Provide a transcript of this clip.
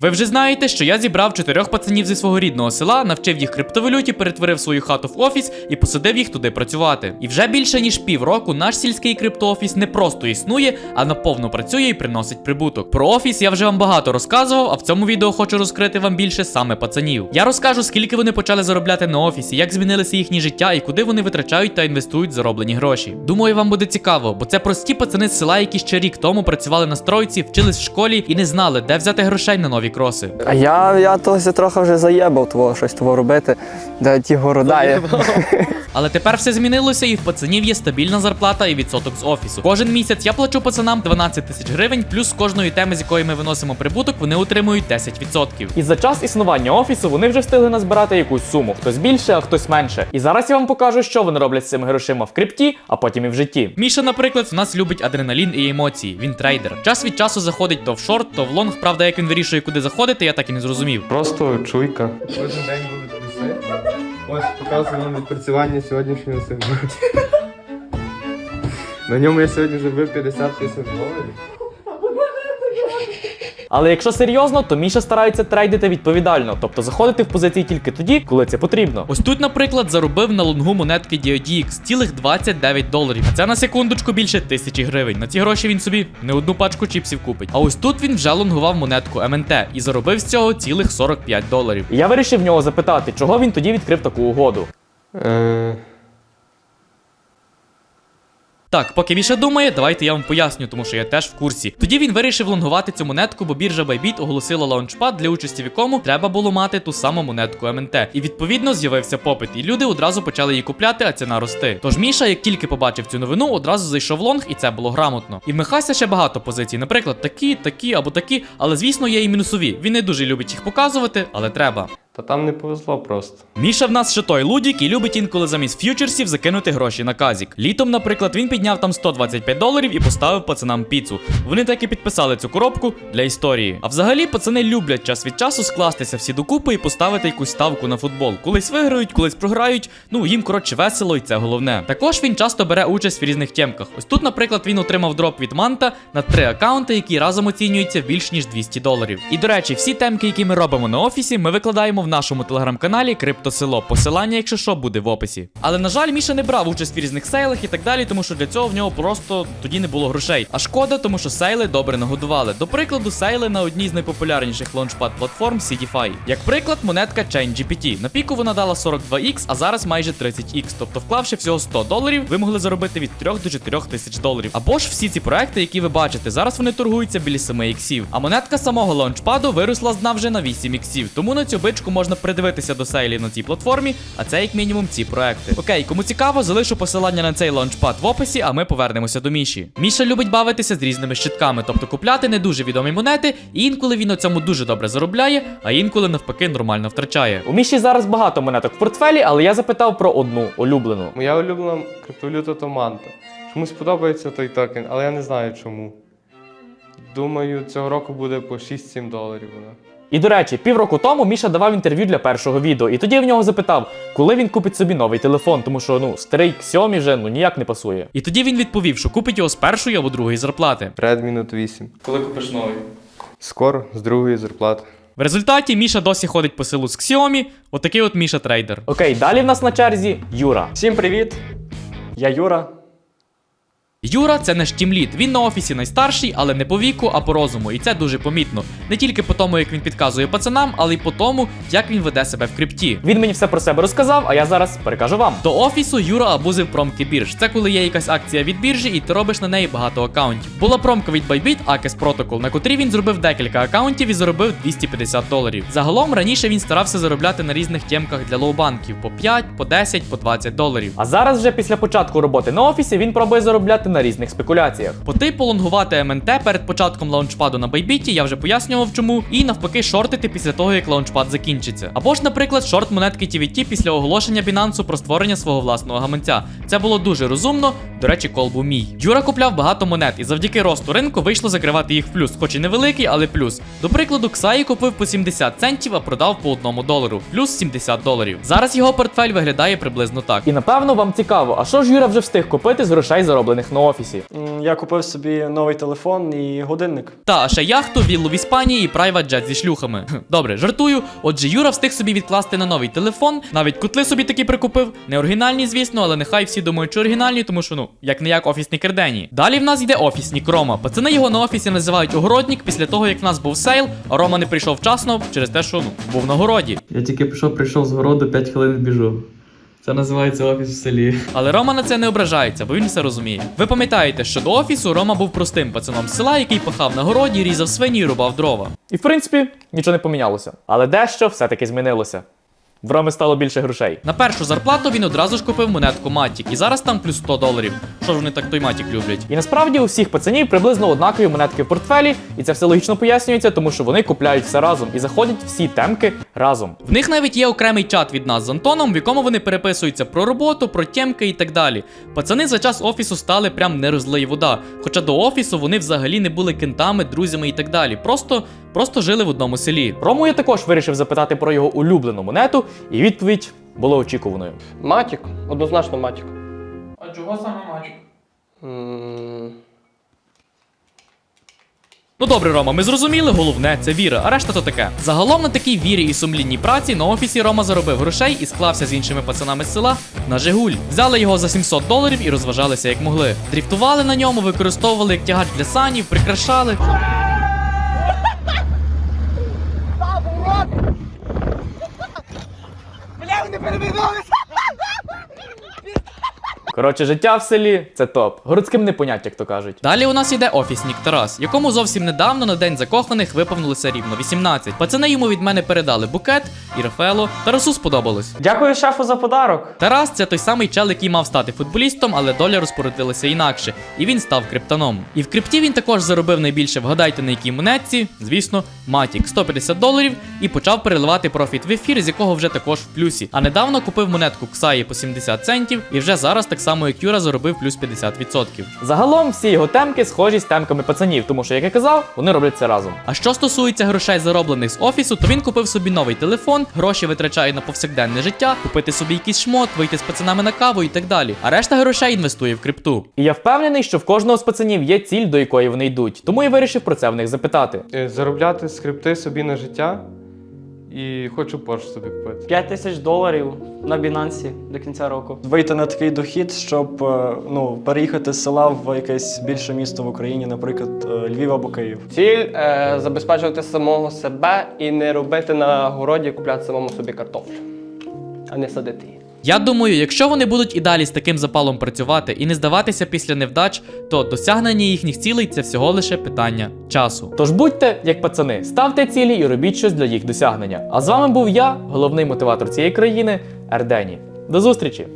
Ви вже знаєте, що я зібрав чотирьох пацанів зі свого рідного села, навчив їх криптовалюті, перетворив свою хату в офіс і посадив їх туди працювати. І вже більше ніж півроку наш сільський криптоофіс не просто існує, а наповно працює і приносить прибуток. Про офіс я вже вам багато розказував, а в цьому відео хочу розкрити вам більше саме пацанів. Я розкажу, скільки вони почали заробляти на офісі, як змінилися їхні життя і куди вони витрачають та інвестують зароблені гроші. Думаю, вам буде цікаво, бо це прості пацани з села, які ще рік тому працювали на стройці, вчились в школі і не знали, де взяти грошей на нові кроси. А я, я тось трохи вже заєбав того, щось того робити, де ті города. є. Але тепер все змінилося, і в пацанів є стабільна зарплата і відсоток з офісу. Кожен місяць я плачу пацанам 12 тисяч гривень, плюс з кожної теми, з якої ми виносимо прибуток, вони отримують 10%. І за час існування офісу вони вже встигли назбирати якусь суму, хтось більше, а хтось менше. І зараз я вам покажу, що вони роблять з цими грошима в крипті, а потім і в житті. Міша, наприклад, в нас любить адреналін і емоції. Він трейдер. Час від часу заходить то в шорт, то в лонг. Правда, як він вирішує, куди заходити, я так і не зрозумів. Просто чуйка. Кожен день будуть плюси. Ось показую вам відпрацювання сьогоднішнього сигналу. На ньому я сьогодні зробив 50 тисяч доларів. Але якщо серйозно, то Міша старається трейдити відповідально, тобто заходити в позиції тільки тоді, коли це потрібно. Ось тут, наприклад, заробив на лонгу монетки DODX цілих 29 доларів. А це на секундочку більше тисячі гривень. На ці гроші він собі не одну пачку чіпсів купить. А ось тут він вже лонгував монетку МНТ і заробив з цього цілих 45 доларів. Я вирішив в нього запитати, чого він тоді відкрив таку угоду. Е, Так, поки Міша думає, давайте я вам поясню, тому що я теж в курсі. Тоді він вирішив лонгувати цю монетку, бо біржа Bybit оголосила лаунчпад, для участі в якому треба було мати ту саму монетку МНТ. І відповідно з'явився попит, і люди одразу почали її купляти, а ціна рости. Тож Міша, як тільки побачив цю новину, одразу зайшов в лонг, і це було грамотно. І в Михася ще багато позицій, наприклад, такі, такі або такі, але звісно є і мінусові. Він не дуже любить їх показувати, але треба. Та там не повезло просто. Міша в нас ще той лудік і любить інколи замість ф'ючерсів закинути гроші на казік. Літом, наприклад, він підняв там 125 доларів і поставив пацанам піцу. Вони так і підписали цю коробку для історії. А взагалі, пацани люблять час від часу скластися всі докупи і поставити якусь ставку на футбол. Колись виграють, колись програють. Ну їм коротше весело, і це головне. Також він часто бере участь в різних темках. Ось тут, наприклад, він отримав дроп від Манта на три акаунти, які разом оцінюються більш ніж 200 доларів. І до речі, всі темки, які ми робимо на офісі, ми викладаємо в нашому телеграм-каналі Криптосело. Посилання, якщо що, буде в описі. Але на жаль, Міша не брав участь в різних сейлах і так далі, тому що для цього в нього просто тоді не було грошей. А шкода, тому що сейли добре нагодували. До прикладу, сейли на одній з найпопулярніших лаунчпад платформ CDFI. Як приклад, монетка ChainGPT. На піку вона дала 42x, а зараз майже 30x. Тобто, вклавши всього 100 доларів, ви могли заробити від 3 до 4 тисяч доларів. Або ж всі ці проекти, які ви бачите, зараз вони торгуються біля 7 іксів. А монетка самого лаунчпаду виросла з дна вже на 8 іксів. Тому на цю бичку можна придивитися до сейлів на цій платформі, а це як мінімум ці проекти. Окей, кому цікаво, залишу посилання на цей лаунчпад в описі, а ми повернемося до Міші. Міша любить бавитися з різними щитками, тобто купляти не дуже відомі монети, і інколи він на цьому дуже добре заробляє, а інколи навпаки нормально втрачає. У Міші зараз багато монеток в портфелі, але я запитав про одну улюблену. Моя улюблена криптовалюта то манта. Чомусь подобається той токен, але я не знаю чому. Думаю, цього року буде по 6-7 доларів вона. І до речі, півроку тому Міша давав інтерв'ю для першого відео, і тоді я в нього запитав, коли він купить собі новий телефон, тому що ну старий Xiaomi вже ну ніяк не пасує. І тоді він відповів, що купить його з першої або другої зарплати. Redmi Note 8. Коли купиш новий? Скоро, з другої зарплати. В результаті Міша досі ходить по селу з Xiaomi, отакий от Міша трейдер. Окей, далі в нас на черзі Юра. Всім привіт! Я Юра. Юра це наш тімлід. Він на офісі найстарший, але не по віку, а по розуму. І це дуже помітно. Не тільки по тому, як він підказує пацанам, але й по тому, як він веде себе в крипті. Він мені все про себе розказав, а я зараз перекажу вам. До офісу Юра абузив промки бірж. Це коли є якась акція від біржі, і ти робиш на неї багато акаунтів. Була промка від Bybit Akes Protocol, на котрій він зробив декілька акаунтів і заробив 250 доларів. Загалом раніше він старався заробляти на різних темках для лоу-банків по 5, по 10, по 20 доларів. А зараз, вже після початку роботи на офісі, він пробує заробляти на різних спекуляціях. По типу лонгувати МНТ перед початком лаунчпаду на Байбіті, я вже пояснював чому, і навпаки шортити після того, як лаунчпад закінчиться. Або ж, наприклад, шорт монетки TVT після оголошення Binance про створення свого власного гаманця. Це було дуже розумно. До речі, кол був мій. Юра купляв багато монет, і завдяки росту ринку вийшло закривати їх в плюс, хоч і невеликий, але плюс. До прикладу, Ксаї купив по 70 центів, а продав по 1 долару, плюс 70 доларів. Зараз його портфель виглядає приблизно так. І напевно вам цікаво, а що ж Юра вже встиг купити з грошей, зароблених на офісі. Я купив собі новий телефон і годинник. Та ще яхту, віллу в Іспанії і прайват джет зі шлюхами. Добре, жартую. Отже, Юра встиг собі відкласти на новий телефон, навіть кутли собі такі прикупив. Не оригінальні, звісно, але нехай всі думають, що оригінальні, тому що ну, як не як офісні кердені. Далі в нас йде офісник Рома. Пацани його на офісі називають огородник після того, як в нас був сейл, а Рома не прийшов вчасно через те, що ну, був на городі. Я тільки пішов, прийшов з городу, 5 хвилин біжу. Це називається офіс в селі. Але Рома на це не ображається, бо він все розуміє. Ви пам'ятаєте, що до офісу Рома був простим пацаном з села, який пахав на городі, різав свині і рубав дрова. І в принципі нічого не помінялося. Але дещо все-таки змінилося. В Роми стало більше грошей. На першу зарплату він одразу ж купив монетку Матік, і зараз там плюс 100 доларів. Що ж вони так той Матік люблять? І насправді у всіх пацанів приблизно однакові монетки в портфелі, і це все логічно пояснюється, тому що вони купляють все разом і заходять всі темки разом. В них навіть є окремий чат від нас з Антоном, в якому вони переписуються про роботу, про тємки і так далі. Пацани за час офісу стали прям не розлий вода. Хоча до офісу вони взагалі не були кентами, друзями і так далі. Просто, просто жили в одному селі. Рому я також вирішив запитати про його улюблену монету, і відповідь була очікуваною. Матік, однозначно матік. А чого саме матік? М, Ну добре, Рома, ми зрозуміли, головне це віра, а решта то таке. Загалом на такій вірі і сумлінній праці на офісі Рома заробив грошей і склався з іншими пацанами з села на Жигуль. Взяли його за 700 доларів і розважалися як могли. Дріфтували на ньому, використовували як тягач для санів, прикрашали. Коротше, життя в селі це топ. Городським не понять, як то кажуть. Далі у нас іде офіснік Тарас, якому зовсім недавно на день закоханих виповнилося рівно 18. Пацани йому від мене передали букет і Рафаело. Тарасу сподобалось. Дякую шефу за подарок. Тарас це той самий чел, який мав стати футболістом, але доля розпорядилася інакше, і він став криптоном. І в крипті він також заробив найбільше, вгадайте на якій монетці, звісно, Матік 150 доларів, і почав переливати профіт в ефір, з якого вже також в плюсі. А недавно купив монетку Ксаї по 70 центів, і вже зараз так само як Юра заробив плюс 50%. Загалом всі його темки схожі з темками пацанів, тому що, як я казав, вони роблять це разом. А що стосується грошей, зароблених з офісу, то він купив собі новий телефон, гроші витрачає на повсякденне життя, купити собі якийсь шмот, вийти з пацанами на каву і так далі. А решта грошей інвестує в крипту. І я впевнений, що в кожного з пацанів є ціль, до якої вони йдуть. Тому я вирішив про це в них запитати. Е, Заробляти скрипти собі на життя і хочу Porsche собі купити. 5 тисяч доларів на Бінансі до кінця року. Вийти на такий дохід, щоб е, ну, переїхати з села в якесь більше місто в Україні, наприклад, е, Львів або Київ. Ціль е, забезпечувати самого себе і не робити на городі, купляти самому собі картоплю, а не садити її. Я думаю, якщо вони будуть і далі з таким запалом працювати і не здаватися після невдач, то досягнення їхніх цілей це всього лише питання часу. Тож будьте як пацани, ставте цілі і робіть щось для їх досягнення. А з вами був я, головний мотиватор цієї країни, Ердені. До зустрічі!